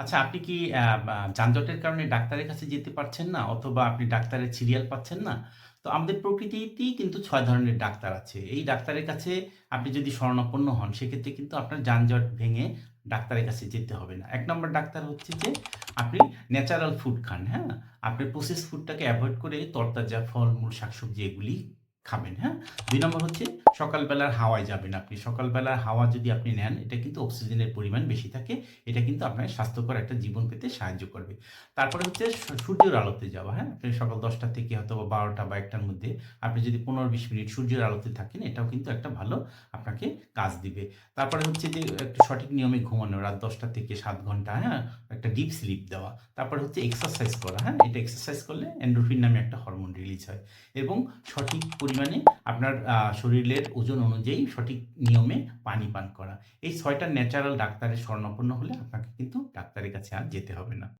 আচ্ছা আপনি কি যানজটের কারণে ডাক্তারের কাছে যেতে পারছেন না? অথবা আপনি ডাক্তারের সিরিয়াল পাচ্ছেন না? তো আমাদের প্রকৃতিতেই কিন্তু ৬ ধরনের ডাক্তার আছে। এই ডাক্তারের কাছে আপনি যদি শরণাপন্ন হন, সেক্ষেত্রে কিন্তু আপনার যানজট ভেঙে ডাক্তারের কাছে যেতে হবে না। ১ নম্বর ডাক্তার হচ্ছে যে আপনি ন্যাচারাল ফুড খান, হ্যাঁ? আপনি প্রসেস ফুডটাকে এভয়েড করে তরতাজা ফলমূল, শাকসবজি এগুলি খাবেন, হ্যাঁ? ২ নম্বর হচ্ছে সকালবেলার হাওয়ায় যাবেন আপনি। সকালবেলার হাওয়া যদি আপনি নেন, এটা কিন্তু অক্সিজেনের পরিমাণ বেশি থাকে। এটা কিন্তু আপনার স্বাস্থ্যকর একটা জীবন পেতে সাহায্য করবে। তারপরে হচ্ছে সূর্যের আলোতে যাওয়া, হ্যাঁ? আপনি সকাল ১০টা থেকে হয়তোবা ১২টা বা ১টার মধ্যে আপনি যদি ১৫-২০ মিনিট সূর্যের আলোতে থাকেন, এটাও কিন্তু একটা ভালো আপনাকে কাজ দিবে। তারপরে হচ্ছে যে একটু সঠিক নিয়মে ঘুমানো, রাত ১০টা থেকে সাত ঘণ্টা, হ্যাঁ? একটা ডিপ স্লিপ দেওয়া। তারপরে হচ্ছে এক্সারসাইজ করা, হ্যাঁ? এটা এক্সারসাইজ করলে অ্যান্ড্রোফিন নামে একটা হরমোন রিলিজ হয় এবং সঠিক পরিমাণে আপনার শরীরের ওজন অনুযায়ী সঠিক নিয়মে পানি পান করা। এই ছয়টা ন্যাচারাল ডাক্তারের শরণাপন্ন হলে আপনাকে কিন্তু ডাক্তারের কাছে আর যেতে হবে না।